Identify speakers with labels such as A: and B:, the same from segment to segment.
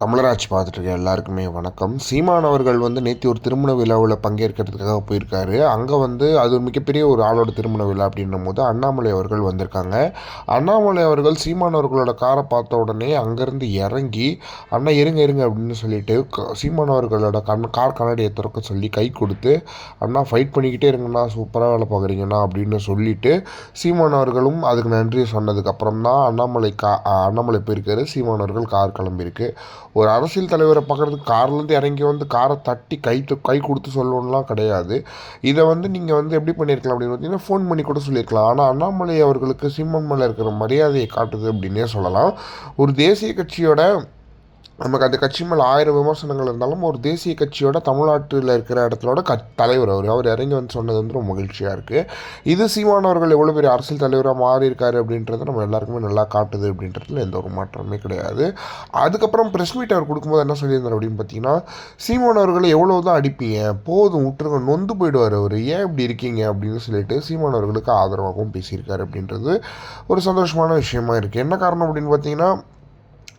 A: தமிழராஜ் பார்த்துட்டு எல்லாருக்குமே வணக்கம். சீமான் அவர்கள் வந்து நேற்று ஒரு திருமண விழாவில் பங்கேற்கிறதுக்காக போயிருக்காரு. அங்கே வந்து அது ஒரு மிகப்பெரிய ஒரு ஆளோட திருமண விழா அப்படின்னும் போது அண்ணாமலை அவர்கள் வந்திருக்காங்க. அண்ணாமலை அவர்கள் சீமான் அவர்களோட காரை பார்த்த உடனே அங்கேருந்து இறங்கி அண்ணா இருங்க இருங்க அப்படின்னு சொல்லிட்டு க- சீமான் அவர்களோட கண் கார் கண்ணாடியை திறக்க சொல்லி கை கொடுத்து அண்ணா ஃபைட் பண்ணிக்கிட்டே இருங்கண்ணா சூப்பராக வேலை பார்க்குறீங்கண்ணா அப்படின்னு சொல்லிட்டு சீமான் அவர்களும் அதுக்கு நன்றி சொன்னதுக்கப்புறம் தான் அண்ணாமலை கா அண்ணாமலை போயிருக்காரு. சீமான் அவர்கள் கார் கிளம்பியிருக்கு. ஒரு அரசியல் தலைவரை பார்க்குறதுக்கு கார்லேருந்து இறங்கி வந்து காரை தட்டி கை கை கொடுத்து சொல்லணும்லாம் கிடையாது. இதை வந்து நீங்கள் வந்து எப்படி பண்ணியிருக்கலாம் அப்படின்னு பார்த்தீங்கன்னா ஃபோன் பண்ணி கூட சொல்லியிருக்கலாம். ஆனால் அண்ணாமலை அவர்களுக்கு சிம்மன் மேலே இருக்கிற மரியாதையை காட்டுது அப்படின்னே சொல்லலாம். ஒரு தேசிய கட்சியோட நமக்கு அந்த கட்சி மேலே ஆயிரம் விமர்சனங்கள் இருந்தாலும் ஒரு தேசிய கட்சியோட தமிழ்நாட்டில் இருக்கிற இடத்துலோட க தலைவர் அவர். அவர் இறங்கி வந்து சொன்னது வந்து ரொம்ப மகிழ்ச்சியாக இருக்குது இது சீமானவர்கள் எவ்வளோ பெரிய அரசியல் தலைவராக மாறி இருக்காரு அப்படின்றத நம்ம எல்லாருக்குமே நல்லா காட்டுது அப்படின்றதுல எந்த ஒரு மாற்றமே கிடையாது. அதுக்கப்புறம் ப்ரெஸ் மீட் அவர் கொடுக்கும்போது என்ன சொல்லியிருந்தார் அப்படின்னு பார்த்தீங்கன்னா சீமான் அவர்களை எவ்வளோ தான் அடிப்பீங்க? போதும் விட்டுருங்க நொந்து போயிடுவார் அவர். ஏன் இப்படி இருக்கீங்க? அப்படின்னு சொல்லிட்டு சீமான் அவர்களுக்கு ஆதரவாகவும் பேசியிருக்காரு அப்படின்றது ஒரு சந்தோஷமான விஷயமா இருக்குது என்ன காரணம் அப்படின்னு பார்த்தீங்கன்னா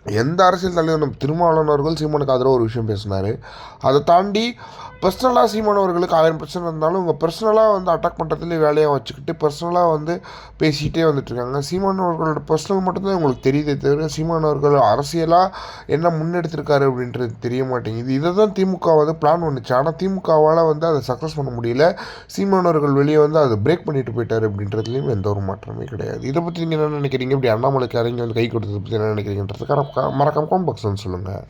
A: எந்த அரசியல் தலைவரும் நம்ம திருமாவளவன் அவர்கள் சீமானுக்கு ஆதரவு ஒரு விஷயம் பேசினார். அதை தாண்டி பர்சனலாக சீமான் அவர்களுக்கு ஆயிரம் பிரச்சனை இருந்தாலும் இவங்க பர்சனலாக வந்து அட்டாக் பண்ணுறதுலேயே வேலையாக வச்சுக்கிட்டு பர்சனலாக வந்து பேசிகிட்டே வந்துட்டுருக்காங்க சீமான் அவர்களோட பர்சனல் மட்டும்தான் உங்களுக்கு தெரியுதே தவிர சீமான் அவர்கள் அரசியலாக என்ன முன்னெடுத்திருக்காரு அப்படின்றது தெரிய மாட்டேங்குது. இதை தான் திமுக வந்து பிளான் பண்ணுச்சு. ஆனால் திமுகவால் வந்து அதை சக்ஸஸ் பண்ண முடியல. சீமான் அவர்கள் வெளியே வந்து அதை பிரேக் பண்ணிட்டு போயிட்டார் அப்படின்றதுலையும் எந்த ஒரு மாற்றமே கிடையாது. இதை பற்றி நீங்கள் என்ன நினைக்கிறீங்க? இப்படி அண்ணாமலைக்கு இறங்கி வந்து கை கொடுத்ததை பற்றி என்ன நினைக்கிறீங்கன்றதுக்காக மறக்காம காம்பக்ஸ் சொல்லுங்கள்